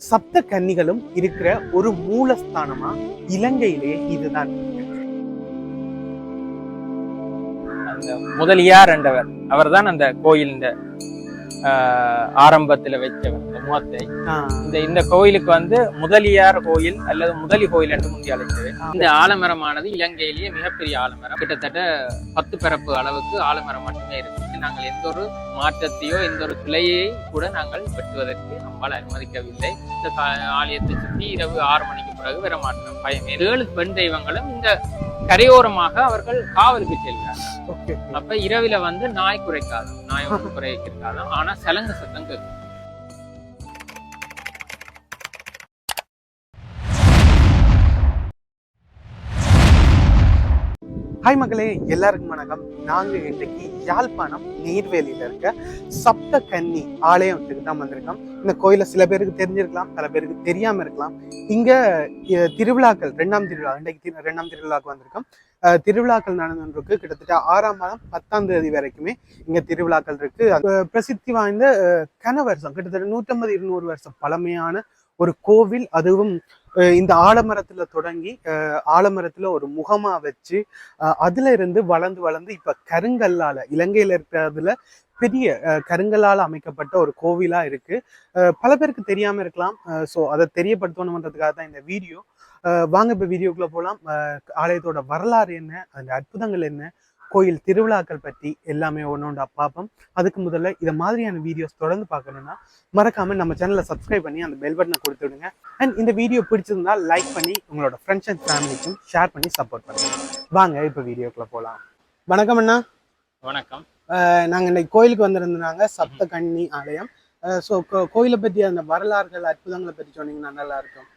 சப்த கன்னிகளும் இருக்கிற ஒரு மூலஸ்தானமா இலங்கையிலேயே இதுதான். அந்த முதலியார் என்றவர். அவர்தான் அந்த கோயில் இந்த ஆரம்பத்துல வைத்தவர் இந்த முகத்தை. இந்த இந்த கோயிலுக்கு வந்து முதலியார் கோயில் அல்லது முதலி கோயில் என்று முந்தி அழைத்தது. இந்த ஆலமரமானது இலங்கையிலேயே மிகப்பெரிய ஆலமரம். கிட்டத்தட்ட பத்து பிறப்பு அளவுக்கு ஆலமரம் மட்டுமே இருக்கு. நாங்கள் எந்த ஒரு மாற்றத்தையோ எந்த ஒரு கிளையை கூட நாங்கள் வெட்டுவதற்கு நம்மால் அனுமதிக்கவில்லை. இந்த ஆலயத்தை சுற்றி இரவு ஆறு மணிக்கு பிறகு வர மாட்டோம். பயம் ஏழு பெண் தெய்வங்களும் இந்த கரையோரமாக அவர்கள் காவலுக்கு செல்கிறார்கள். அப்ப இரவில வந்து நாய் குறைக்காதாம் நாய் குறைக்காதாம் ஆனா சலங்க சத்தம் கேட்கும். ஹாய் மக்களே எல்லாருக்கும் வணக்கம். நாங்கள் இன்றைக்கு யாழ்ப்பாணம் நீர்வேலியில் இருக்க சப்த கன்னி ஆலயத்துக்கு தான் வந்திருக்கோம். இந்த கோயிலை சில பேருக்கு தெரிஞ்சிருக்கலாம் பல பேருக்கு தெரியாம இருக்கலாம். இங்க திருவிழாக்கள் ரெண்டாம் திருவிழா இன்றைக்கு ரெண்டாம் திருவிழாக்கு வந்திருக்கோம். அஹ், திருவிழாக்கள் நடந்துருக்கு கிட்டத்தட்ட ஆறாம் மாதம் பத்தாம் தேதி வரைக்குமே இங்க திருவிழாக்கள் இருக்கு. அஹ், பிரசித்தி வாய்ந்த கன வருஷம் கிட்டத்தட்ட நூற்றம்பது இருநூறு வருஷம் பழமையான ஒரு கோவில். அதுவும் இந்த ஆலமரத்துல தொடங்கி ஆலமரத்துல ஒரு முகமா வச்சு அதுல இருந்து வளர்ந்து வளர்ந்து இப்ப கருங்கல்லால இலங்கையில இருக்கிறதுல பெரிய அஹ், கருங்கல்லால அமைக்கப்பட்ட ஒரு கோவிலா இருக்கு. பல பேருக்கு தெரியாம இருக்கலாம். ஸோ அதை தெரியப்படுத்தணுன்றதுக்காக தான் இந்த வீடியோ. வாங்க இப்ப வீடியோக்குள்ள போலாம். ஆலயத்தோட வரலாறு என்ன? அந்த அற்புதங்கள் என்ன? கோயில் திருவிழாக்கள் பற்றி எல்லாமே ஒன்று ஒன்றா பார்ப்போம். அதுக்கு முதல்ல இதை மாதிரியான வீடியோஸ் தொடர்ந்து பார்க்கணும்னா மறக்காம நம்ம சேனலை சப்ஸ்கிரைப் பண்ணி அந்த பெல் பட்டனை கொடுத்து விடுங்க. அண்ட் இந்த வீடியோ பிடிச்சிருந்தா லைக் பண்ணி உங்களோட ஃப்ரெண்ட்ஸ் அண்ட் ஃபேமிலிக்கும் ஷேர் பண்ணி சப்போர்ட் பண்ணுங்க. வாங்க இப்போ வீடியோக்குள்ள போகலாம் வணக்கம் அண்ணா. வணக்கம். அஹ் நாங்க இன்னைக்கு கோயிலுக்கு வந்திருந்தாங்க சப்த கன்னி ஆலயம் ஸோ கோயிலை பற்றி அந்த வரலாறுகள் அற்புதங்களை பற்றி சொன்னீங்கன்னா நல்லா இருக்கும்.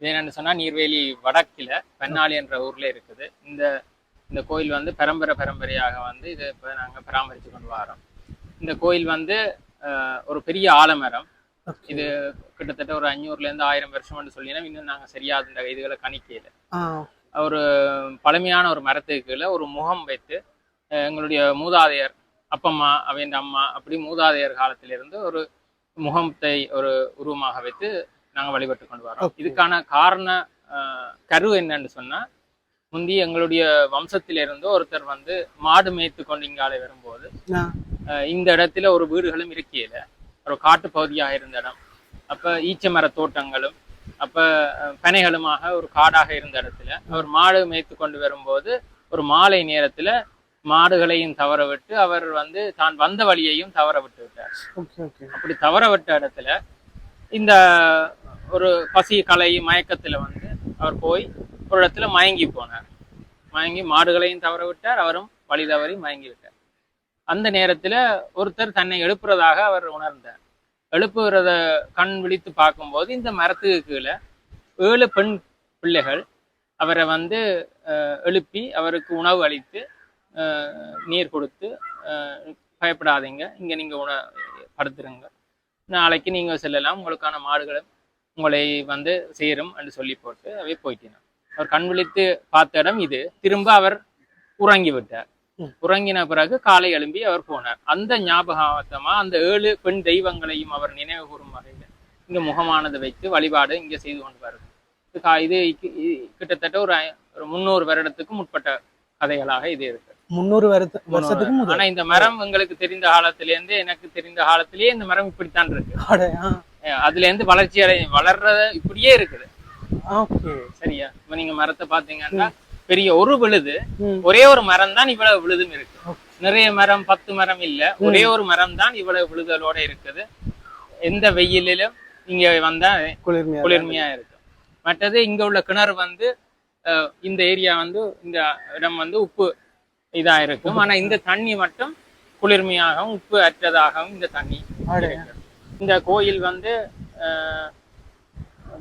இது என்னன்னு சொன்னா நீர்வேலி வடக்குல பெண்ணாளி என்ற ஊர்ல இருக்குது. இந்த இந்த கோயில் வந்து பரம்பரை பரம்பரையாக வந்து இதை இப்போ நாங்க பராமரித்து கொண்டு வரோம். இந்த கோயில் வந்து ஒரு பெரிய ஆலமரம். இது கிட்டத்தட்ட ஒரு அஞ்சூறுல இருந்து ஆயிரம் வருஷம்னு சொல்லினா இன்னும் நாங்க சரியா இந்த இதுகளை கணிக்கையில ஆ. ஒரு பழமையான ஒரு மரத்துக்கு கீழே ஒரு முகம் வைத்து எங்களுடைய மூதாதையர் அப்பம்மா அவன் அம்மா அப்படி மூதாதையர் காலத்திலிருந்து ஒரு முகத்தை ஒரு உருவமாக வைத்து நாங்கள் வழிபட்டு கொண்டு வரோம். இதுக்கான காரண கரு என்னன்னு சொன்னா முந்தி எங்களுடைய வம்சத்திலிருந்து ஒருத்தர் வந்து மாடு மேய்த்து கொண்டு இங்காலே வரும்போது இந்த இடத்துல ஒரு வீடுகளும் இருக்கையில. ஒரு காட்டு பகுதியாக இருந்த இடம். அப்ப ஈச்ச மர தோட்டங்களும் அப்ப பனைகளுமாக ஒரு காடாக இருந்த இடத்துல அவர் மாடு மேய்த்து கொண்டு வரும்போது ஒரு மாலை நேரத்துல மாடுகளையும் தவற விட்டு அவர் வந்து தான் வந்த வழியையும் தவற விட்டு விட்டார். அப்படி தவற விட்ட இடத்துல இந்த ஒரு பசி கலை மயக்கத்துல வந்து அவர் போய் ஒரு இடத்துல மயங்கி போனார். மயங்கி மாடுகளையும் தவற விட்டார் அவரும் வழி தவறி மயங்கி விட்டார். அந்த நேரத்துல ஒருத்தர் தன்னை எழுப்புறதாக அவர் உணர்ந்தார். எழுப்புகிறத கண் விழித்து பார்க்கும்போது இந்த மரத்துக்கு கீழே ஏழு பெண் பிள்ளைகள் அவரை வந்து அஹ், எழுப்பி அவருக்கு உணவு அளித்து நீர் கொடுத்து பயப்படாதீங்க. இங்க நீங்க உண படுத்துருங்க. நாளைக்கு நீங்க செல்லலாம். உங்களுக்கான மாடுகளும் உங்களை வந்து சேரும் என்று சொல்லி போட்டு அவை போயிட்டினார் அவர் கண் விழித்து பார்த்த இடம் இது. திரும்ப அவர் உறங்கி விட்டார். உறங்கின பிறகு காலை எழும்பி அவர் போனார். அந்த ஞாபகார்த்தமா அந்த ஏழு பெண் தெய்வங்களையும் அவர் நினைவு கூறும் வகையில் இங்க முகமானது வைத்து வழிபாடு இங்க செய்து கொண்டு வருது இது கிட்டத்தட்ட ஒரு ஒரு முந்நூறு வருடத்துக்கு முற்பட்ட கதைகளாக இது இருக்கு. வருத்த வருஷத்துக்கு ஆனா இந்த மரம் எங்களுக்கு தெரிந்த காலத்திலேருந்து எனக்கு தெரிந்த காலத்திலேயே இந்த மரம் இப்படித்தான் இருக்கு. அதுல இருந்து வளர்ச்சி அடை வளர்றது இப்படியே இருக்குது. ஓகே. சரியா? இப்ப நீங்க மரத்தை பாத்தீங்கன்னா பெரிய ஒரு விழுது. ஒரே ஒரு மரம் தான் இவ்வளவு விழுதும் இருக்கு. நிறைய மரம் பத்து மரம் இல்ல. ஒரே ஒரு மரம் தான் இவ்வளவு விழுதலோட இருக்குது. எந்த வெயிலிலும் இங்க வந்தா குளிர்மையா குளிர்மையா இருக்கு மற்றது இங்க உள்ள கிணறு வந்து இந்த ஏரியா வந்து இந்த இடம் வந்து உப்பு இதா இருக்கும். ஆனா இந்த தண்ணி மட்டும் குளிர்மையாகவும் உப்பு அற்றதாகவும் இந்த தண்ணி. இந்த கோயில் வந்து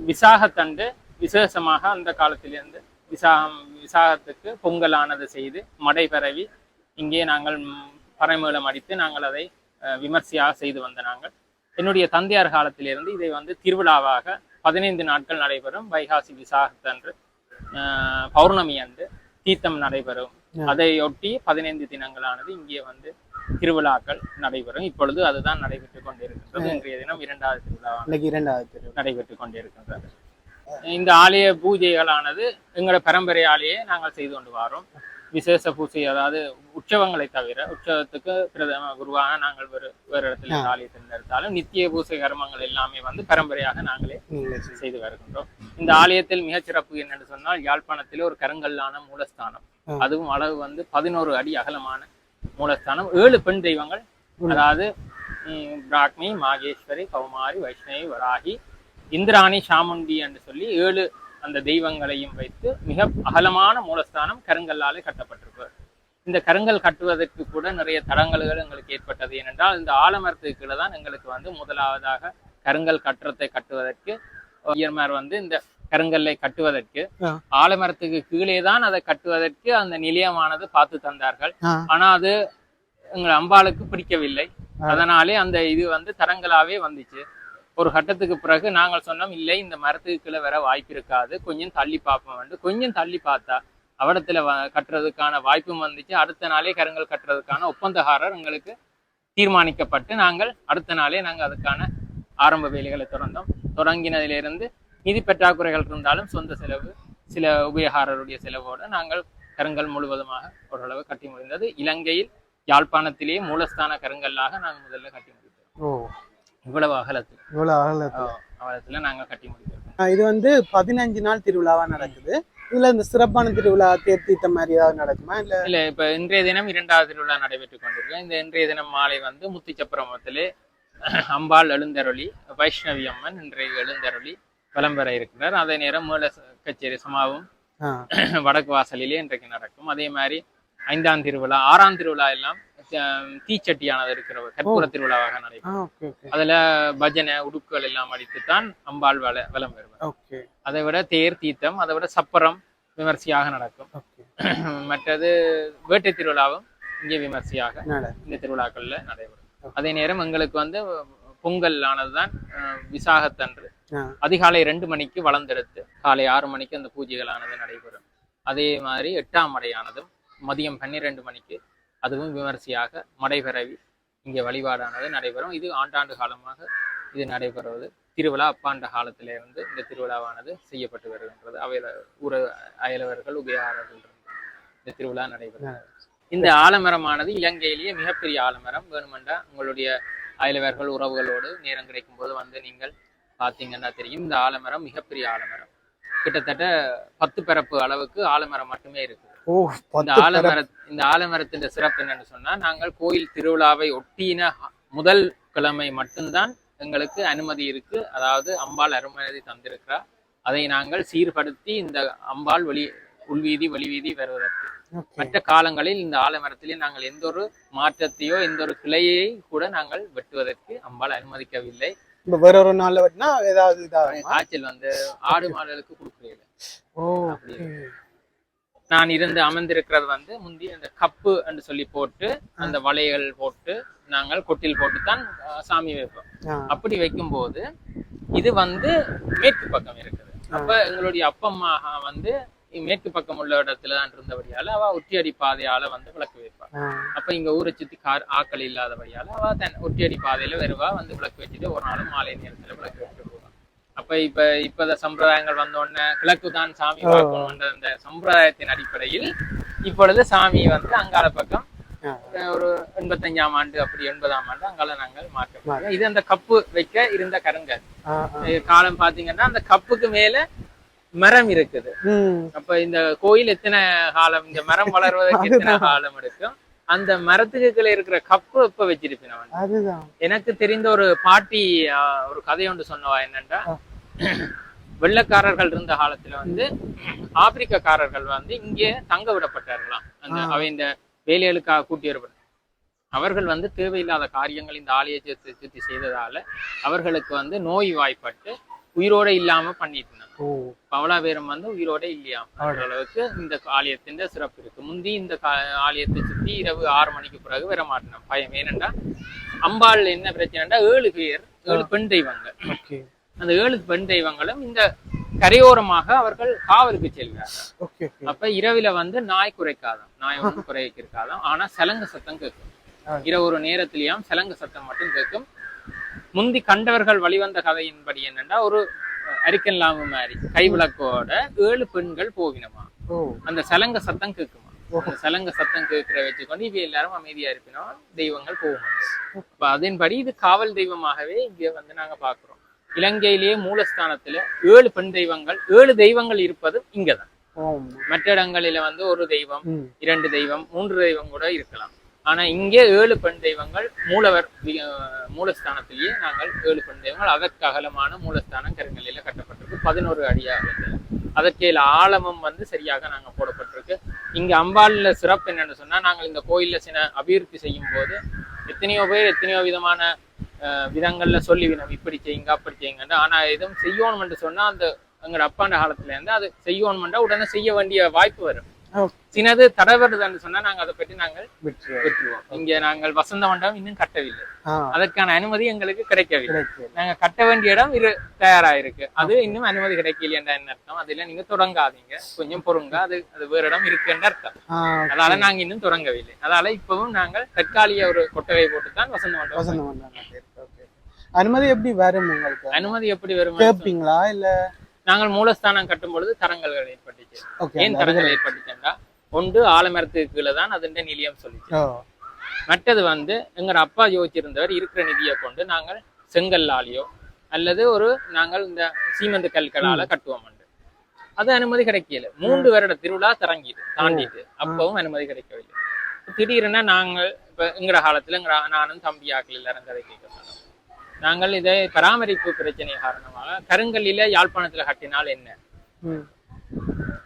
விசாகத்தண்டு விசேஷமாக அந்த காலத்திலிருந்து விசாகம் விசாகத்துக்கு பொங்கலானது செய்து மடை பரவி இங்கே நாங்கள் பறைமேளம் அடித்து நாங்கள் அதை விமர்சையாக செய்து வந்த நாங்கள். என்னுடைய தந்தையார் காலத்திலிருந்து இதை வந்து திருவிழாவாக பதினைந்து நாட்கள் நடைபெறும். வைகாசி விசாகத்தன்று பௌர்ணமி அன்று தீர்த்தம் நடைபெறும். அதையொட்டி பதினைந்து தினங்களானது இங்கே வந்து திருவிழாக்கள் நடைபெறும். இப்பொழுது அதுதான் நடைபெற்றுக் கொண்டிருக்கின்றது. இன்றைய தினம் இரண்டாவது திருவிழா இரண்டாவது நடைபெற்றுக் கொண்டிருக்கின்றது. இந்த ஆலய பூஜைகளானது எங்களோட பரம்பரை ஆலயே நாங்கள் செய்து கொண்டு வரோம். விசேஷ பூஜை அதாவது உற்சவங்களை தவிர உற்சவத்துக்கு பிரதம குருவாக நாங்கள் வேறு வேறு இடத்துல ஆலயத்தில் இருந்தாலும் நித்திய பூசை கர்மங்கள் எல்லாமே வந்து பரம்பரையாக நாங்களே. செய்து வருகின்றோம். இந்த ஆலயத்தில் மிகச் சிறப்பு என்னன்னு சொன்னால் யாழ்ப்பாணத்தில் ஒரு கருங்கல்லான மூலஸ்தானம். அதுவும் அளவு வந்து பதினோரு அடி அகலமான மூலஸ்தானம். ஏழு பெண் தெய்வங்கள் அதாவது பிராக்மி மாகேஸ்வரி கௌமாரி வைஷ்ணவி வராகி இந்திராணி சாமுண்டி என்று சொல்லி ஏழு அந்த தெய்வங்களையும் வைத்து மிக அகலமான மூலஸ்தானம் கருங்கல்லாலே கட்டப்பட்டிருக்கு இந்த கருங்கல் கட்டுவதற்கு கூட நிறைய தடங்கல்கள் எங்களுக்கு ஏற்பட்டது. ஏனென்றால் இந்த ஆலமரத்துக்கு கீழே தான் எங்களுக்கு வந்து முதலாவதாக கருங்கல் கட்டுறத்தை கட்டுவதற்கு ஐயர்மார் வந்து இந்த கருங்கல்லை கட்டுவதற்கு. ஆலமரத்துக்கு கீழே தான் அதை கட்டுவதற்கு அந்த நிலையமானது பார்த்து தந்தார்கள். ஆனா அது எங்கள் அம்பாளுக்கு பிடிக்கவில்லை. அதனாலே அந்த இது வந்து தரங்களாவே வந்துச்சு. ஒரு கட்டத்துக்கு பிறகு நாங்கள் சொன்னோம் இல்லை இந்த மரத்துக்கு கீழே வர வாய்ப்பு இருக்காது. கொஞ்சம் தள்ளி பார்ப்போம். வந்து கொஞ்சம் தள்ளி பார்த்தா அவடத்துல வ- கட்டுறதுக்கான வாய்ப்பும் வந்துச்சு. அடுத்த நாளே கருங்கல் கட்டுறதுக்கான ஒப்பந்தகாரர் எங்களுக்கு தீர்மானிக்கப்பட்டு நாங்கள் அடுத்த நாளே நாங்கள் அதுக்கான ஆரம்ப வேலைகளை தொடர்ந்தோம். தொடங்கினதிலிருந்து நிதி பற்றாக்குறைகள் இருந்தாலும் சொந்த செலவு சில உபயகாரருடைய செலவோடு நாங்கள் கருங்கல் முழுவதுமாக ஓரளவு கட்டி முடிந்தது. இலங்கையில் யாழ்ப்பாணத்திலேயே மூலஸ்தான கருங்கல்லாக நாங்கள் முதல்ல கட்டி முடித்தோம். ஓ. இவ்வளவு அகலத்தில். இவ்வளவு அகலத்துல. அகலத்துல நாங்கள் கட்டி ஆ, இது வந்து பதினஞ்சு நாள் திருவிழாவா நடக்குது. இதுல இந்த சிறப்பான திருவிழா தேர்த்தீத்த மாதிரி ஏதாவது நடக்குமா? இல்ல இல்ல இப்ப இன்றைய தினம் இரண்டாவது திருவிழா நடைபெற்றுக் கொண்டிருக்கு இந்த இன்றைய தினம் மாலை வந்து முத்திச்சப்பரமத்திலே அம்பாள் எழுந்தருளி வைஷ்ணவி அம்மன் இன்றைய எழுந்தருளி விளம்பர இருக்கிறார் அதே நேரம் மூல கச்சேரி சமாவும் வடக்கு வாசலிலே இன்றைக்கு நடக்கும். அதே மாதிரி ஐந்தாம் திருவிழா ஆறாம் திருவிழா எல்லாம் தீச்சட்டியானது இருக்கிற கற்பூர திருவிழாவாக நடைபெறும். அதுல பஜனை உடுக்குகள் எல்லாம் அடித்துத்தான் அம்பாள் வள வலம் வருவார். அதை விட தேர் தீர்த்தம் அதை விட சப்பரம் விமர்சையாக நடக்கும். மற்றது வேட்டை திருவிழாவும் இங்கே விமர்சையாக இந்த திருவிழாக்கள்ல நடைபெறும். அதே நேரம் எங்களுக்கு வந்து பொங்கல் ஆனதுதான் விசாகத்தன்று. அதிகாலை ரெண்டு மணிக்கு வளர்ந்தெடுத்து காலை ஆறு மணிக்கு அந்த பூஜைகளானது நடைபெறும். அதே மாதிரி எட்டாம் மடையானதும் மதியம் பன்னிரெண்டு மணிக்கு அதுவும் விமரிசையாக மடைபெறவி. இங்கே வழிபாடானது நடைபெறும். இது ஆண்டாண்டு காலமாக இது நடைபெறுவது. திருவிழா அப்பாண்ட காலத்திலிருந்து இந்த திருவிழாவானது செய்யப்பட்டு வருகின்றது. அவையில ஊர அயலவர்கள் உபயோகர்கள் இந்த திருவிழா நடைபெறுகிறது இந்த ஆலமரமானது இலங்கையிலேயே மிகப்பெரிய ஆலமரம். வேணுமெண்டா உங்களுடைய அயலவர்கள் உறவுகளோடு நேரம் கிடைக்கும் போது வந்து நீங்கள் பார்த்தீங்கன்னா தெரியும். இந்த ஆலமரம் மிகப்பெரிய ஆலமரம். கிட்டத்தட்ட பத்து பரப்பு அளவுக்கு ஆலமரம் மட்டுமே இருக்குது. இந்த ஆலமர இந்த ஆலமரத்தின் சிறப்பு என்னன்னு சொன்னா நாங்கள் கோயில் திருவிழாவை ஒட்டின முதல் கிழமை மட்டும்தான் எங்களுக்கு அனுமதி இருக்கு. அதாவது அம்பாள் அனுமதி தந்திருக்கிறா. அதை நாங்கள் சீர்படுத்தி இந்த அம்பாள் வெளி உள்வீதி வெளிவீதி வருவதற்கு. மற்ற காலங்களில் இந்த ஆலமரத்திலே நாங்கள் எந்த ஒரு மாற்றத்தையோ எந்த ஒரு கிளையை கூட நாங்கள் வெட்டுவதற்கு அம்பாள் அனுமதிக்கவில்லை. வேற ஒரு நாள்ல வெட்டினா ஏதாவது காய்ச்சல் வந்து ஆடு மாடுகளுக்கு கொடுக்குறீங்க. நான் இருந்து அமர்ந்திருக்கிறது வந்து முந்தி அந்த கப்பு என்று சொல்லி போட்டு அந்த வளையல் போட்டு நாங்கள் கொட்டில் போட்டு தான் சாமி வைப்போம். அப்படி வைக்கும்போது இது வந்து மேற்கு பக்கம் இருக்குது. அப்ப எங்களுடைய அப்பம்மா வந்து மேற்கு பக்கம் உள்ள இடத்துல தான் இருந்தபடியால அவ ஒற்றியடி பாதையால வந்து விளக்கு வைப்பா. அப்ப இங்க ஊரை சுத்தி கார் ஆக்கள் இல்லாதபடியால அவ தன் ஒற்றியடி பாதையில வருவா வந்து விளக்கு வச்சுட்டு ஒரு நாளும் மாலை நேரத்துல விளக்கு போவா அப்ப இப்ப இப்ப சம்பிரதாயங்கள் வந்த உடனே கிழக்கு தான் சாமி பார்க்கணும்ன்ற அந்த சம்பிரதாயத்தின் அடிப்படையில் இப்பொழுது சாமி வந்து அங்கால பக்கம் ஒரு எண்பத்தஞ்சாம் ஆண்டு அப்படி எண்பதாம் ஆண்டு அங்கால நாங்கள் மாற்றோம். இது அந்த கப்பு வைக்க இருந்த கருங்கல். காலம் பாத்தீங்கன்னா அந்த கப்புக்கு மேல மரம் இருக்குது. அப்ப இந்த கோயில் எத்தனை காலம்? இந்த மரம் வளர்வதற்கு எத்தனை காலம் எடுக்கும்? அந்த மரத்துக்கு கீழே இருக்கிற கப்பு இப்ப வச்சிருப்பேன் அதுதான். எனக்கு தெரிந்த ஒரு பாட்டி ஒரு கதை ஒன்று சொன்னவா என்னன்னா. வெள்ளக்காரர்கள் இருந்த காலத்துல வந்து ஆப்பிரிக்கக்காரர்கள் வந்து இங்கே தங்க விடப்பட்டார்களாம். அந்த. அவை இந்த வேலைகளுக்காக கூட்டி வரப்பட்ட அவர்கள் வந்து தேவையில்லாத காரியங்கள் இந்த ஆலயத்தை சுத்தி- சுத்தி செய்ததால அவர்களுக்கு வந்து நோய் வாய்ப்பட்டு உயிரோட இல்லாம பண்ணிட்டு ஓ. பவளாபேரம் வந்து உயிரோட இல்லையாம் அளவுக்கு இந்த ஆலயத்தின் சிறப்பு இருக்கு. முந்தி இந்த ஆலயத்தை சுத்தி இரவு ஆறு மணிக்கு பிறகு வர மாட்டோம் பயம். ஏனென்றா அம்பாள் என்ன பிரச்சனைடா ஏழு பேர் ஏழு பெண் தெய்வங்கள். அந்த ஏழு பெண் தெய்வங்களும் இந்த கரையோரமாக அவர்கள் காவலுக்கு செல்கிறார்கள். அப்ப இரவில வந்து நாய் குறைக்காதாம். நாய் ஒன்றும் குறைக்க ஆனா சலங்க சத்தம் கேட்கும். இரவு ஒரு நேரத்திலேயும் சலங்க சத்தம் மட்டும் கேட்கும். முந்தி கண்டவர்கள் வழிவந்த கதையின்படி என்னன்னா ஒரு அரிக்கன் லாம்பு மாதிரி கைவிளக்கோட ஏழு பெண்கள் போவினமா அந்த சலங்க சத்தம் கேட்குமா சலங்க சத்தம் கேட்கிற வச்சுக்கொண்டு இவ எல்லாரும் அமைதியா இருப்பினோம் தெய்வங்கள் போகும் அதன்படி இது காவல் தெய்வமாகவே இங்க வந்து நாங்க பாக்குறோம். இலங்கையிலேயே மூலஸ்தானத்துல ஏழு பெண் தெய்வங்கள் ஏழு தெய்வங்கள் இருப்பது இங்கதான். மற்ற இடங்களில வந்து ஒரு தெய்வம் இரண்டு தெய்வம் மூன்று தெய்வம் கூட இருக்கலாம். ஆனால் இங்கே ஏழு பெண் தெய்வங்கள் மூலவர் மூலஸ்தானத்திலேயே நாங்கள் ஏழு பெண் தெய்வங்கள். அதற்கு அகலமான மூலஸ்தானம் கருங்கல்லில கட்டப்பட்டிருக்கு. பதினோரு அடியாக அதற்கையில் அதற்கு ஆழமும் வந்து சரியாக நாங்கள் போடப்பட்டிருக்கு. இங்கே அம்பாலில் சிறப்பு என்னென்னு சொன்னால் நாங்கள் இந்த கோயிலில் சில அபிவிருத்தி செய்யும் போது எத்தனையோ பேர் எத்தனையோ விதமான விதங்களில் சொல்லி சொல்லிவினோம் இப்படி செய்யுங்க அப்படி செய்யுங்க ஆனால் எதுவும் செய்யணும்னு சொன்னால் அந்த எங்களோட அப்பாண்ட காலத்துலேருந்து அது செய்யணும்ன்றா உடனே செய்ய வேண்டிய வாய்ப்பு வரும். ஓ சின்னது தடை வருதுன்னு சொன்னா நாங்க அதை பற்றி நாங்கள் விட்டுரு பெற்றுவோம் இங்க நாங்கள் வசந்த மண்டபம் இன்னும் கட்டவில்லை. அதற்கான அனுமதி எங்களுக்கு கிடைக்கவில்லை. நாங்க கட்ட வேண்டிய இடம் இரு தயாரா இருக்கு அது இன்னும் அனுமதி கிடைக்கலையன்ற என்ன அர்த்தம்? அதுல நீங்க தொடங்காதீங்க. கொஞ்சம் பொறுங்க. அது அது வேற இடம் இருக்குன்ற அர்த்தம். அதனால நாங்க இன்னும் தொடங்கவில்லை. அதனால இப்பவும் நாங்கள் தற்காலிக ஒரு கொட்டகை போட்டு தான் வசந்த மண்டபம் வந்தாங்க ஓகே. அனுமதி எப்படி வரும் உங்களுக்கு? அனுமதி எப்படி வரும் கேட்பீங்களா இல்ல? நாங்கள் மூலஸ்தானம் கட்டும் பொழுது தரங்கல்கள் ஏற்பட்டுச்சு ஏன் தரங்கள் ஏற்பட்டுச்சுன்னா ஒன்று ஆலமரத்துக்கு கீழே தான் அதன் நிலையம் சொல்லிச்சு. மற்றது வந்து எங்களோட அப்பா யோசிச்சிருந்தவர் இருக்கிற நிதியை கொண்டு நாங்கள் செங்கல்லாலேயோ அல்லது ஒரு நாங்கள் இந்த சீமெந்து கற்களால கட்டுவோம் அது அனுமதி கிடைக்கல. மூன்று வருட திருவிழா தரங்கிட்டு தாண்டிட்டு அப்பவும் அனுமதி கிடைக்கவில்லை. திடீர்னு நாங்கள் இப்ப எங்கட காலத்துல நானும் தம்பி ஆக்கள் எல்லாரும் கதை கேட்க நாங்கள் இதை பராமரிப்பு பிரச்சனை காரணமாக கருங்கல்லில யாழ்ப்பாணத்துல கட்டினால் என்ன?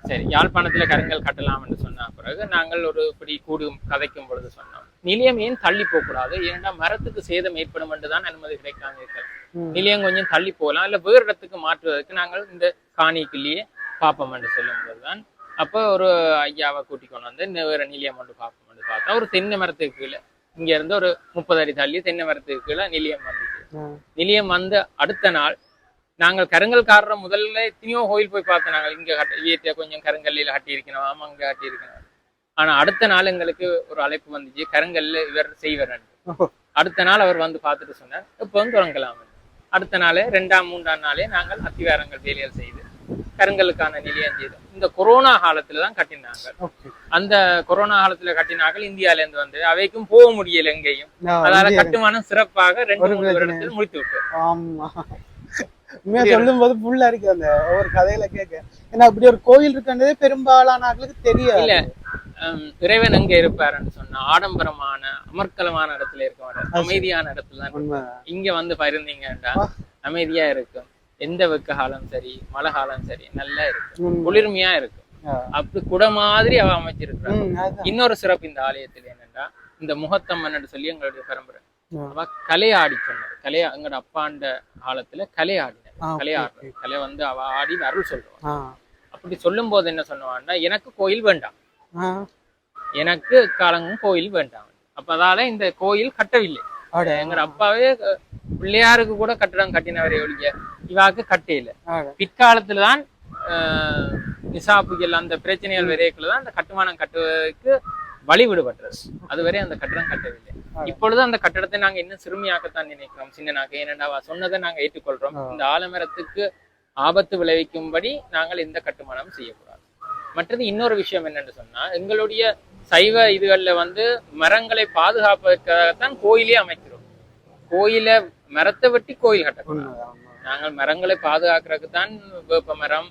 சரி யாழ்ப்பாணத்துல கருங்கல் கட்டலாம் என்று சொன்ன பிறகு நாங்கள் ஒரு இப்படி கூடு கதைக்கும் பொழுது சொன்னோம். நிலையம் ஏன் தள்ளி போகக்கூடாது? ஏன்னா மரத்துக்கு சேதம் ஏற்படும் என்று தான் அனுமதி கிடைக்காம இருக்கிறது ம். நிலையம் கொஞ்சம் தள்ளி போகலாம். இல்ல வேறு இடத்துக்கு மாற்றுவதற்கு நாங்கள் இந்த காணிக்குள்ளேயே பார்ப்போம் என்று சொல்லும்போது தான் அப்போ ஒரு ஐயாவை கூட்டிக் கொண்டு வந்து வேற நிலையம் ஒன்று பார்ப்போம் என்று பார்த்தா ஒரு தென்னை மரத்துக்கு கீழே இங்க இருந்து ஒரு முப்பது அடி தள்ளி தென்னை மரத்துக்கு கீழே நிலையம் வந்துச்சு. நிலையம் வந்து அடுத்த நாள் நாங்கள் கருங்கல்காரரை முதல்ல எத்தனையோ கோயில் போய் பார்த்தோம் நாங்கள். இங்க கட்ட கொஞ்சம் கருங்கல்லில் கட்டி இருக்கணும் ஆமா அங்க கட்டி இருக்கணும் ஆனா அடுத்த நாள் எங்களுக்கு ஒரு அழைப்பு வந்துச்சு. கருங்கல்ல இவர் செய்வர். அடுத்த நாள் அவர் வந்து பார்த்துட்டு சொன்னார் இப்பவும் தொடங்கலாம். அடுத்த நாளே ரெண்டாம் மூன்றாம் நாளே நாங்கள் அத்திவாரங்கள் வேலைகள் செய்து கருங்கலுக்கான நிலையம் செய்தோம் இந்த கொரோனா காலத்துல தான் கட்டினாங்க. அந்த கொரோனா காலத்துல கட்டினார்கள் இந்தியால இருந்து வந்து. அவைக்கும் போக முடியல எங்கேயும். வந்து கட்டுமானம் சிறப்பாக ரெண்டு மூணு வருடத்தில் முடித்து விட்டு ஆமா. உண்மையா சொல்லும் போது புல்லா இருக்கு அந்த ஒவ்வொரு கதையில கேட்க. ஏன்னா அப்படி ஒரு கோயில் இருக்குன்றதே பெரும்பாலான ஆட்களுக்கு தெரியாது. இல்ல இறைவன் எங்க இருப்பாருன்னு சொன்னா ஆடம்பரமான அமர்க்கலமான இடத்துல இருக்க மாட்டார் அமைதியான இடத்துல தான் இங்க வந்து இருந்தீங்கன்னா ஆ. அமைதியா இருக்கும். எந்த வெக்க காலம் சரி மழை காலம் சரி நல்லா இருக்கும். குளிர்மையா இருக்கும். அப்படி குட மாதிரி அவ அமைச்சிருக்கிறான். இன்னொரு சிறப்பு இந்த ஆலயத்தில் என்னன்னா இந்த முகத்தம்மன் சொல்லி எங்களுடைய பரம்பரை. அவ கலையாடி சொன்னார் கலையா எங்களோட அப்பாண்ட காலத்துல கலையாடினார் ஆ, கலையாடுற கலை வந்து அவ ஆடி அருள் சொல்லுவான். அப்படி சொல்லும் போது என்ன சொன்னவான்னா எனக்கு கோயில் வேண்டாம். எனக்கு காலங்கும் கோயில் வேண்டாம். அப்ப அதால இந்த கோயில் கட்டவில்லை. அட, எங்க அப்பாவே பிள்ளையாருக்கு கூட கட்டடம் கட்டினவரே ஒழிய இவாக்கு கட்டையில. பிற்காலத்துல தான் ஆஹ், நிசாப்புகள் அந்த பிரச்சனைகள் வரைக்குள்ள தான் அந்த கட்டுமானம் கட்டுவதற்கு வழி விடுபட்டது அதுவரை அந்த கட்டடம் கட்டவில்லை. இப்பொழுது அந்த கட்டடத்தை நாங்க இன்னும் சிறுமியாக்கத்தான் நினைக்கிறோம். சின்னனாக்க ஏனென்றா சொன்னதை நாங்க ஏற்றுக்கொள்றோம். இந்த ஆலமரத்துக்கு ஆபத்து விளைவிக்கும்படி நாங்கள் எந்த கட்டுமானமும் செய்யக்கூடாது. மற்றது இன்னொரு விஷயம் என்னன்னு சொன்னா எங்களுடைய சைவ இதுகள்ல வந்து மரங்களை பாதுகாப்பதற்காகத்தான் கோயிலே அமைக்கிறோம். கோயில மரத்தை வெட்டி கோயில் கட்டக்கூடாது. நாங்கள் மரங்களை பாதுகாக்கிறதுக்கு தான் வேப்ப மரம்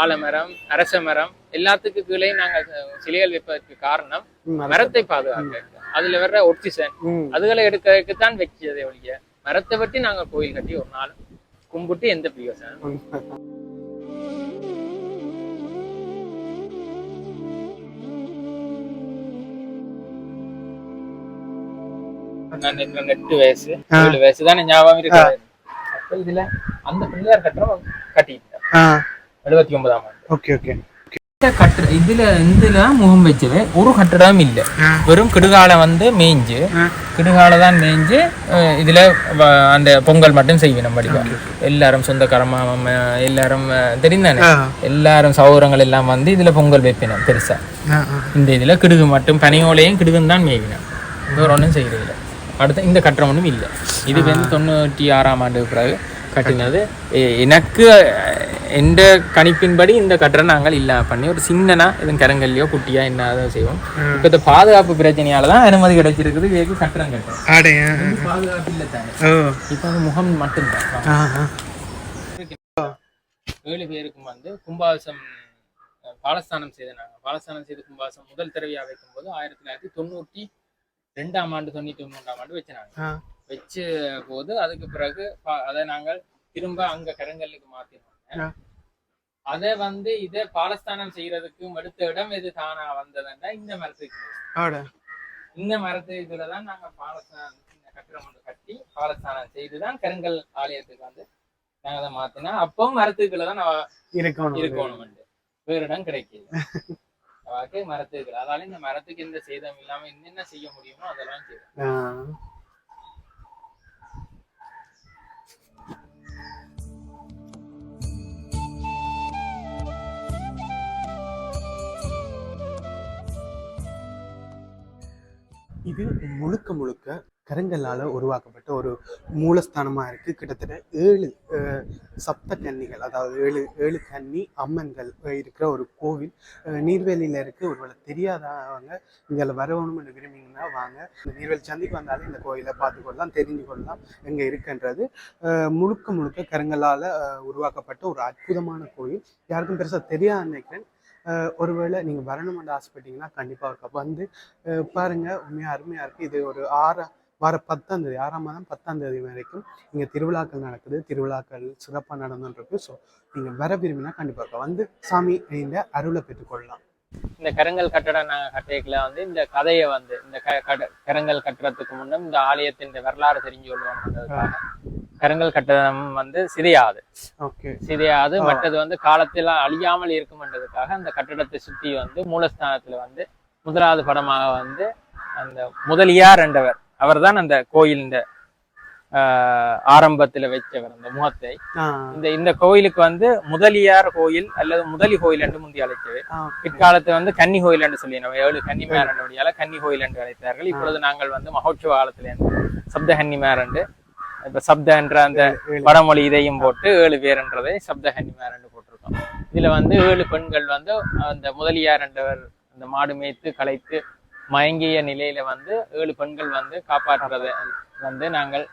ஆலமரம் அரச மரம் எல்லாத்துக்கு கீழே நாங்கள் சிலைகள் வைப்பதற்கு காரணம். மரத்தை பாதுகாக்க அதுல வர்ற ஒக்சிஜன். அதுகளை எடுக்கிறதுக்கு தான் வச்சதே ஒழிய மரத்தை வெட்டி நாங்க கோயில் கட்டி ஒரு நாள் கும்பிட்டு எந்த பிரயோசனம். நான் எட்டு வயசு. ஏழு வயசு தான் ஞாபகம் இருக்காது அப்ப இதுல அந்த பிள்ளையார் கட்டுறோம் கட்டிட்டேன். எழுபத்தி ஒன்பதாம் ஆண்டு. ஓகே ஓகே இதுல இதுல முகம் வச்சது. ஒரு கட்டடம் இல்ல. வெறும் கிடுகால வந்து மேய்ஞ்சு கிடுகால தான் மேய்ஞ்சு இதுல அந்த பொங்கல் மட்டும் செய்யணும் படிவா எல்லாரும் சொந்தக்காரமா எல்லாரும் தெரிந்தானே. எல்லாரும் சௌரங்கள் எல்லாம் வந்து இதுல பொங்கல் வைப்பினோம் பெருசா. இந்த இதுல கிடுகு மட்டும் பனியோலையும் கிடுகும் தான் மேய்வினோம். வேற ஒன்றும் செய்யறதில்ல. அடுத்து இந்த கட்டுறம் ஒன்றும் இல்லை. இது வந்து தொண்ணூற்றி ஆறாம் ஆண்டு பிறகு கட்டினது. எனக்கு எந்த கணிப்பின்படி இந்த கட்டுரை நாங்கள் இல்ல பண்ணி ஒரு சின்னனா எதுவும் கரங்கல்லையோ குட்டியா என்ன அதை செய்வோம். இப்போ இந்த பாதுகாப்பு பிரச்சனையால தான் அனுமதி கிடைச்சிருக்குது இதுக்கு கட்டுறம் கட்டுறோம் ஆடையா பாதுகாப்பு இல்லை தானே. இப்போ வந்து முகம் மட்டும்தான். ஏழு பேருக்கும் வந்து கும்பாசம் பாலஸ்தானம் செய்தனாங்க. பாலஸ்தானம் செய்து கும்பாசம் முதல் தடவையா வைக்கும்போது ஆயிரத்தி தொள்ளாயிரத்தி தொண்ணூற்றி ரெண்டாம் ஆண்டு தொண்ணூற்றி மூன்றாம் ஆண்டு வச்சினாங்க. வச்ச போது அதுக்கு பிறகு அதை நாங்கள் திரும்ப அங்க கருங்கல்லுக்கு மாத்தினோம். ஆ. அதை வந்து இதை பாலஸ்தானம் செய்யறதுக்கும் எடுத்த இடம் எது தானா வந்ததுன்னா இந்த மரத்துக்கு இந்த மரத்து இதுலதான் நாங்க பாலஸ்தானம் கட்டிடம் ஒன்று கட்டி பாலஸ்தானம் செய்துதான் கருங்கல் ஆலயத்துக்கு வந்து நாங்க அதை மாத்தினா அப்பவும் மரத்துக்குள்ள தான் நான் இருக்கணும். இருக்கணும் வேற இடம் கிடைக்கல. மரத்துக்கு அதால இந்த மரத்துக்கு எந்த சேதம் இல்லாம என்னென்ன செய்ய முடியுமோ அதெல்லாம் செய்யும் இது முழுக்க முழுக்க கருங்கல்லால் உருவாக்கப்பட்ட ஒரு மூலஸ்தானமாக இருக்குது கிட்டத்தட்ட ஏழு சப்த கன்னிகள் அதாவது ஏழு ஏழு கன்னி அம்மன்கள் இருக்கிற ஒரு கோவில். நீர்வேலியில் இருக்குது ஒருவேளை தெரியாதவங்க இங்கே வரணும்னு விரும்பிங்கன்னா வாங்க. இந்த நீர்வேலி சந்திக்கு வந்தாலே இந்த கோயிலை பார்த்து கொள்ளலாம் தெரிஞ்சு கொள்ளலாம் எங்கே இருக்குன்றது. முழுக்க முழுக்க கருங்கல்லால் உருவாக்கப்பட்ட ஒரு அற்புதமான கோயில். யாருக்கும் பெருசாக தெரியாத நினைக்கிறேன். ஒருவேளை நீங்கள் வரணும்னு ஆசைப்பட்டீங்கன்னா கண்டிப்பாக ஒரு கப். வந்து பாருங்கள் உண்மையாக அருமையாக இருக்குது இது ஒரு ஆறு வர பத்தாம் தேதி ஆறாம் மாதம் பத்தாம் தேதி வரைக்கும் இங்கே திருவிழாக்கள் நடக்குது. திருவிழாக்கள் சிறப்பாக நடந்துருக்கு ஸோ நீங்கள் வர விரும்பினா கண்டிப்பாக வந்து சாமி இந்த அருளை பெற்றுக்கொள்ளலாம். இந்த கருங்கல் கட்டடம் நாங்க கட்டிக்கல வந்து இந்த கதையை வந்து இந்த கருங்கல் கட்டுறதுக்கு முன்னும் இந்த ஆலயத்தின் வரலாறு தெரிஞ்சு கொள்வோம்ன்றதுக்காக கருங்கல் கட்டடம் வந்து சிதையாது. சிதையாது. மற்றது வந்து காலத்தில் அழியாமல் இருக்கும்ன்றதுக்காக அந்த கட்டடத்தை சுற்றி வந்து மூலஸ்தானத்துல வந்து முதலாவது படமாக வந்து அந்த முதலியார் என்றவர். அவர்தான் அந்த கோயில் இந்த ஆரம்பத்துல வச்சவர் அந்த முகத்தை. இந்த இந்த கோயிலுக்கு வந்து முதலியார் கோயில் அல்லது முதலி கோயில் என்று முந்தி ஆ பிற்காலத்துல வந்து கன்னி கோயில் என்று சொல்லி ஏழு கன்னிமேர் என்றபடியால கன்னி கோயில் என்று அழைத்தார்கள். இப்பொழுது நாங்கள் வந்து மகோற்சவ காலத்துல இருந்து சப்த கன்னிமேர் என்று இப்ப சப்த என்ற அந்த. வடமொழி இதையும் போட்டு ஏழு பேர்ன்றதை சப்த கன்னிமேர் என்று போட்டிருக்கோம். இதுல வந்து ஏழு பெண்கள் வந்து அந்த முதலியார் என்றவர் அந்த மாடு மேய்த்து களைத்து மயங்கிய நிலையில வந்து ஏழு பெண்கள் வந்து காப்பாற்றுறதை வந்து நாங்கள்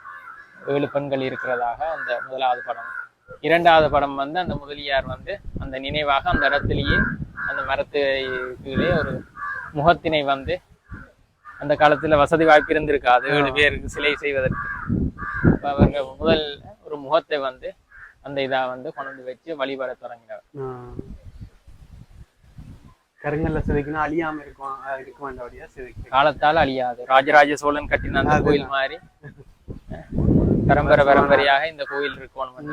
ஏழு பெண்கள் இருக்கிறதாக அந்த முதலாவது படம். இரண்டாவது படம் வந்து அந்த முதலியார் வந்து அந்த நினைவாக அந்த இடத்திலேயே அந்த மரத்துக்குள்ளே ஒரு முகத்தினை வந்து அந்த காலத்துல வசதி வாய்ப்பு இருந்திருக்காது. ஏழு பேருக்கு சிலை செய்வதற்கு. அவர்கள் முதல் ஒரு முகத்தை வந்து அந்த இதா வந்து கொண்டு வச்சு வழிபட தொடங்கினார். கருங்கல்ல சிதைக்கணும் அழியாம இருக்கும் இருக்க சிதைக்கு. காலத்தால் அழியாது. ராஜராஜ சோழன் கட்டின அந்த கோயில் மாதிரி. பரம்பரை பரம்பரையாக இந்த கோயில் இருக்கணும்.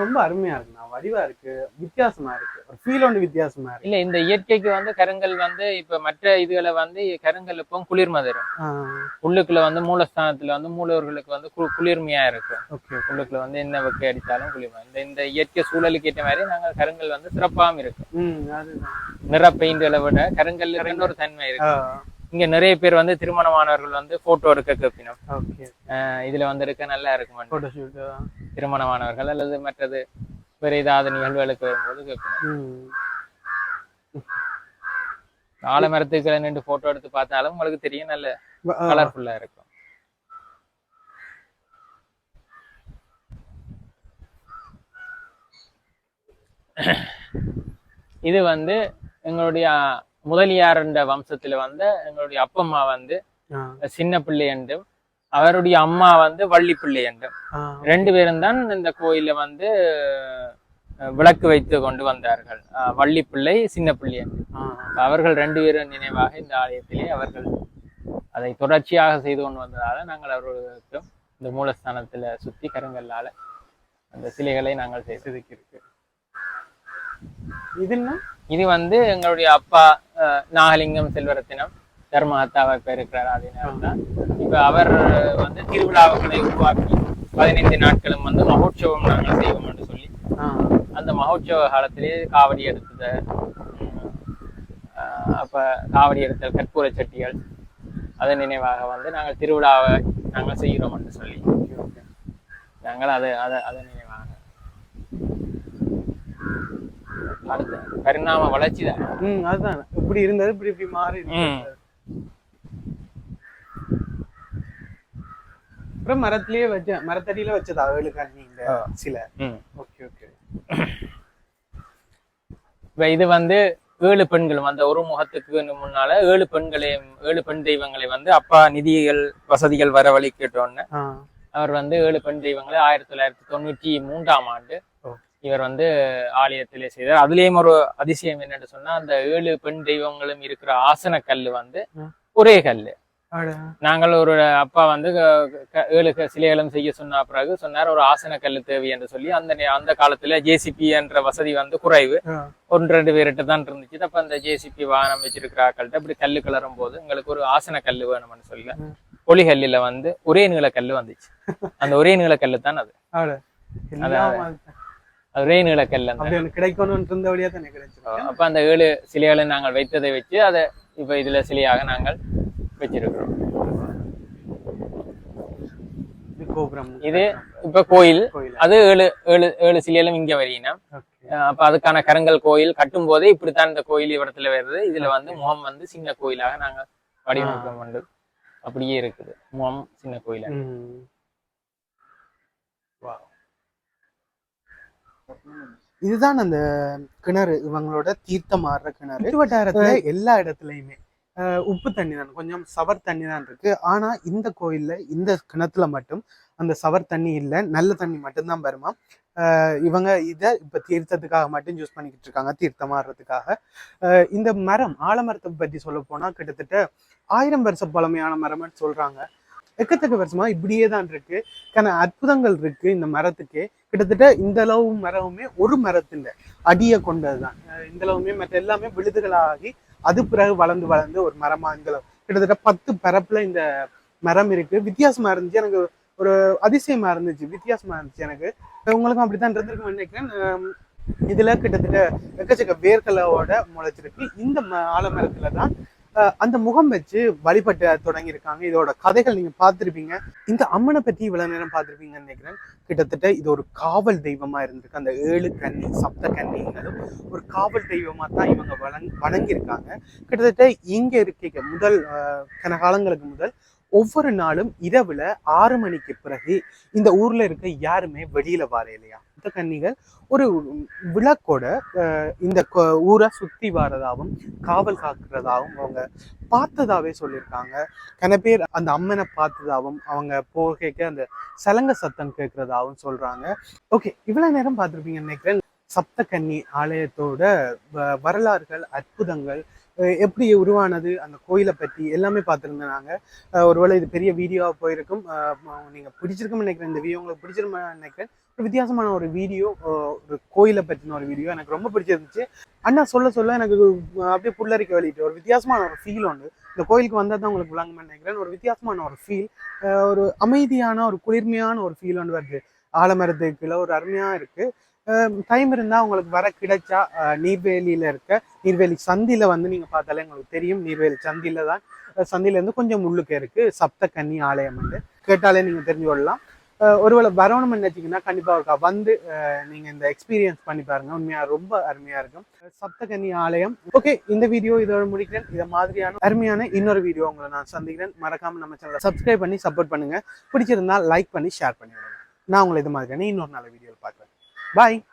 ரொம்ப அருமையா இருக்குண்ணா வடிவா இருக்கு. வித்தியாசமா இருக்கு. ஒரு ஃபீல் ஒன்று வித்தியாசமா இருக்கு. இல்ல இந்த இயற்கைக்கு வந்து கருங்கல் வந்து இப்ப மற்ற இதுகளை வந்து கருங்கல் இப்போ குளிர்மை தரும் உள்ளுக்குள்ள வந்து மூலஸ்தானத்துல வந்து மூலவர்களுக்கு வந்து குளிர்மையா இருக்கும். உள்ளுக்குள்ள வந்து என்ன வெக்கை அடித்தாலும் குளிர்மை. இந்த இந்த இயற்கை சூழலுக்கு ஏற்ற மாதிரி நாங்கள் கருங்கல் வந்து சிறப்பாகவும் இருக்கும். நிற பெயிண்ட்களை விட கருங்கல். ஒரு தன்மை இருக்கு. இங்க நிறைய பேர் வந்து திருமணமானவர்கள் வந்து போட்டோ எடுக்க அஹ் இதுல வந்து. இருக்க நல்லா இருக்கும் திருமணமானவர்கள் அல்லது மற்றது வேற ஏதாவது நிகழ்வுகளுக்கு வரும்போது கேட்கணும் ஆலமரத்துக்களை நின்று போட்டோ எடுத்து பார்த்தாலும் உங்களுக்கு தெரியும் நல்ல கலர்ஃபுல்லா இருக்கும். இது வந்து எங்களுடைய முதலியார் என்ற வம்சத்துல வந்து எங்களுடைய அப்பம்மா வந்து சின்ன பிள்ளை என்றும் அவருடைய அம்மா வந்து வள்ளி பிள்ளை என்றும். ரெண்டு பேரும் தான் இந்த கோயில வந்து விளக்கு வைத்து கொண்டு வந்தார்கள். வள்ளி பிள்ளை சின்ன பிள்ளை என்று. அவர்கள் ரெண்டு பேரும் நினைவாக இந்த ஆலயத்திலே அவர்கள் அதை தொடர்ச்சியாக செய்து கொண்டு வந்ததால நாங்கள் அவர்களுக்கு இந்த மூலஸ்தானத்துல சுத்தி கருங்கல்லால அந்த சிலைகளை நாங்கள் இருக்கு இது என்ன? இது வந்து எங்களுடைய அப்பா நாகலிங்கம் செல்வரத்தினம் தர்மஹத்தாவை இருக்கிறார் அதனால தான். இப்ப அவர் வந்து திருவிழாவுகளை உருவாக்கி பதினைந்து நாட்களும் வந்து மகோற்சவம் நாங்கள் செய்வோம் என்று சொல்லி அந்த மகோற்சவ காலத்திலே காவடி எடுத்தது. அப்ப காவடி எடுத்தல் கற்பூர சட்டிகள் அதன் நினைவாக வந்து நாங்கள் திருவிழாவை நாங்கள் செய்கிறோம் என்று சொல்லி. நாங்கள் அதை அதை அதன் நினைவாக அடுத்து பரிணாம வளர்ச்சி தான் ம் அதுதான் இப்படி இருந்தது இப்படி இப்படி மாறி. அப்புறம் மரத்திலேயே வச்ச மரத்தடியில வச்சதா கண்ணி இந்த. சில ஓகே ஓகே இப்ப இது வந்து ஏழு பெண்களும் அந்த ஒரு முகத்துக்கு முன்னால ஏழு பெண்களையும் ஏழு பெண் தெய்வங்களை வந்து அப்பா நிதிகள் வசதிகள் வரவழைக்கிட்டோன்னு ஆ அவர் வந்து ஏழு பெண் தெய்வங்களை ஆயிரத்தி தொள்ளாயிரத்தி தொண்ணூற்றி மூன்றாம் ஆண்டு. இவர் வந்து ஆலயத்திலே செய்தார் அதுலயும் ஒரு அதிசயம் என்னன்னு சொன்னா அந்த ஏழு பெண் தெய்வங்களும் இருக்கிற ஆசன கல்லு வந்து. ஒரே கல்லு அட. நாங்கள் ஒரு அப்பா வந்து ஏழு சிலைகளும் செய்ய சொன்ன பிறகு சொன்னார் ஒரு ஆசன கல்லு தேவை என்று சொல்லி அந்த அந்த காலத்துல ஜேசிபி என்ற வசதி வந்து குறைவு. ஒன்று ரெண்டு பேர்கிட்ட தான் இருந்துச்சு அப்ப அந்த ஜேசிபி வாகனம் வச்சிருக்கிற ஆக்கள்கிட்ட இப்படி கல்லு கிளறும் போது எங்களுக்கு ஒரு ஆசன கல்லு வேணும்னு சொல்ல. ஒளிகல்லில வந்து ஒரே நீள கல்லு வந்துச்சு அந்த ஒரே நீள கல்லு தான் அது அட. எல்லாம் அது- அது ஒரே நீள கல்லு அந்த அப்படி எனக்கு கிடைக்கணும்னு இருந்த வழியா தானே கிடைச்சிருக்கு. அப்ப அந்த ஏழு சிலைகளை நாங்கள் வைத்ததை வச்சு அதை இப்ப இதுல சிலையாக நாங்கள் வச்சிருக்கிறோம். இது இப்ப கோயில். அது ஏழு ஏழு ஏழு சிலைகளும் இங்க வரையினா ஓகே. அப்ப அதுக்கான கருங்கல் கோயில் கட்டும் போதே இப்படித்தான் இந்த கோயில் இடத்துல வருது. இதுல வந்து முகம் வந்து சின்ன கோயிலாக நாங்க வடிவமைக்கம் பண்ணது அப்படியே இருக்குது. முகம் சின்ன கோயிலா ம். Wow. இதுதான் அந்த கிணறு. இவங்களோட தீர்த்தம் ஆடுற கிணறு. வட்டாரத்துல எல்லா இடத்துலயுமே. உப்பு தண்ணி தான் கொஞ்சம் சவர் தண்ணி தான் இருக்கு. ஆனா இந்த கோயில்ல இந்த கிணத்துல மட்டும் அந்த சவர் தண்ணி இல்லை. நல்ல தண்ணி மட்டும்தான் வருமா? இவங்க இதை இப்ப தீர்த்தத்துக்காக மட்டும் யூஸ் பண்ணிக்கிட்டு இருக்காங்க. தீர்த்தம் அஹ், இந்த மரம் ஆலமரத்தை பத்தி சொல்ல போனா கிட்டத்தட்ட ஆயிரம் வருஷ பழமையான மரம்னு சொல்றாங்க. எக்கத்தக்க வருஷமா இப்படியே தான் இருக்கு. கன அற்புதங்கள் இருக்கு இந்த மரத்துக்கு. கிட்டத்தட்ட இந்த அளவு மரமுமே ஒரு மரத்தின் அடியை கொண்டதுதான். இந்த அளவுமே மற்ற எல்லாமே விழுதுகளாகி அது பிறகு வளர்ந்து வளர்ந்து ஒரு மரமா இந்த அளவு. கிட்டத்தட்ட பத்து பரப்புல இந்த மரம் இருக்கு. வித்தியாசமா இருந்துச்சு. எனக்கு ஒரு அதிசயமா இருந்துச்சு. வித்தியாசமா இருந்துச்சு எனக்கு. உங்களுக்கும் அப்படித்தான் இருந்திருக்கும்னு நினைக்கிறேன். இதுல கிட்டத்தட்ட எக்கச்சக்க வேர்களோட முளைச்சிருக்கு. இந்த ம- ஆலமரத்துல தான் அந்த முகம் வச்சு வழிபட்டு தொடங்கியிருக்காங்க. இதோட கதைகள் நீங்க பார்த்துருப்பீங்க. இந்த அம்மனை பத்தி இவ்வளவு நேரம் பார்த்திருப்பீங்கன்னு நினைக்கிறேன். கிட்டத்தட்ட இது ஒரு காவல் தெய்வமா இருந்திருக்கு. அந்த ஏழு கன்னி சப்த கன்னிங்களும் ஒரு காவல் தெய்வமா தான் இவங்க வழங் வழங்கியிருக்காங்க. கிட்டத்தட்ட இங்க இருக்க முதல் கன காலங்களுக்கு முதல் ஒவ்வொரு நாளும் இரவுல ஆறு மணிக்கு பிறகு இந்த ஊர்ல இருக்க யாருமே வெளியில வர இல்லையா இந்த கன்னிகள் ஒரு விளக்கோட இந்த ஊரை சுத்தி வரதாகவும் காவல் காக்கிறதாகவும் அவங்க பார்த்ததாவே சொல்லியிருக்காங்க. கன பேர் அந்த அம்மனை பார்த்ததாகவும் அவங்க போகைக்கு அந்த சலங்க சத்தம் கேட்கறதாகவும் சொல்றாங்க. ஓகே இவ்வளவு நேரம் பார்த்திருப்பீங்கன்னு நினைக்கிறேன். சப்தகன்னி ஆலயத்தோட வ- வரலாறுகள் அற்புதங்கள் எப்படி உருவானது அந்த கோயிலை பற்றி எல்லாமே பார்த்துருந்தேன் நாங்கள் ஒருவேளை இது பெரிய வீடியோவாக போயிருக்கும். நீங்கள் ம- பிடிச்சிருக்கும்னு நினைக்கிறேன். இந்த வீடியோ உங்களுக்கு பிடிச்சிருமா நினைக்கிறேன். ஒரு வித்தியாசமான ஒரு வீடியோ ஒரு கோயிலை பற்றின ஒரு வீடியோ எனக்கு ரொம்ப பிடிச்சிருந்துச்சு. அண்ணா சொல்ல சொல்ல எனக்கு அப்படியே புல்லரிக்க வெளியிட்டு ஒரு வித்தியாசமான ஒரு ஃபீல் உண்டு. இந்த கோயிலுக்கு வந்தால் தான் உங்களுக்கு விளங்குமே நினைக்கிறேன். ஒரு வித்தியாசமான ஒரு ஃபீல் ஒரு அமைதியான ஒரு குளிர்மையான ஒரு ஃபீல் ஒன்று வருது. ஆலமரத்துக்குள்ள ஒரு அருமையாக இருக்குது டைம் இருந்தால் உங்களுக்கு வர கிடைச்சா நீர்வேலியில் இருக்க நீர்வேலி சந்தியில் வந்து நீங்கள் பார்த்தாலே உங்களுக்கு தெரியும். நீர்வேலி சந்தியில் தான் சந்தியிலேருந்து கொஞ்சம் முள்ளுக்கு இருக்குது சப்த கன்னி ஆலயம் வந்து கேட்டாலே நீங்கள் தெரிஞ்சு கொள்ளலாம் ஒருவேளை வரணும்னு நினைச்சிங்கன்னா கண்டிப்பாக இருக்கா வந்து நீங்கள் இந்த எக்ஸ்பீரியன்ஸ் பண்ணி பாருங்க. உண்மையாக ரொம்ப அருமையாக இருக்கும். சப்தகன்னி ஆலயம். ஓகே இந்த வீடியோ இதோட முடிக்கிறேன். இதை மாதிரியான அருமையான இன்னொரு வீடியோ உங்களை நான் சந்திக்கிறேன். மறக்காமல் நம்ம சேனலை சப்ஸ்கிரைப் பண்ணி சப்போர்ட் பண்ணுங்க. பிடிச்சிருந்தா லைக் பண்ணி ஷேர் பண்ணி நான் உங்களை இது மாதிரியான இன்னொரு நல்ல வீடியோ பார்க்குறேன். Bye!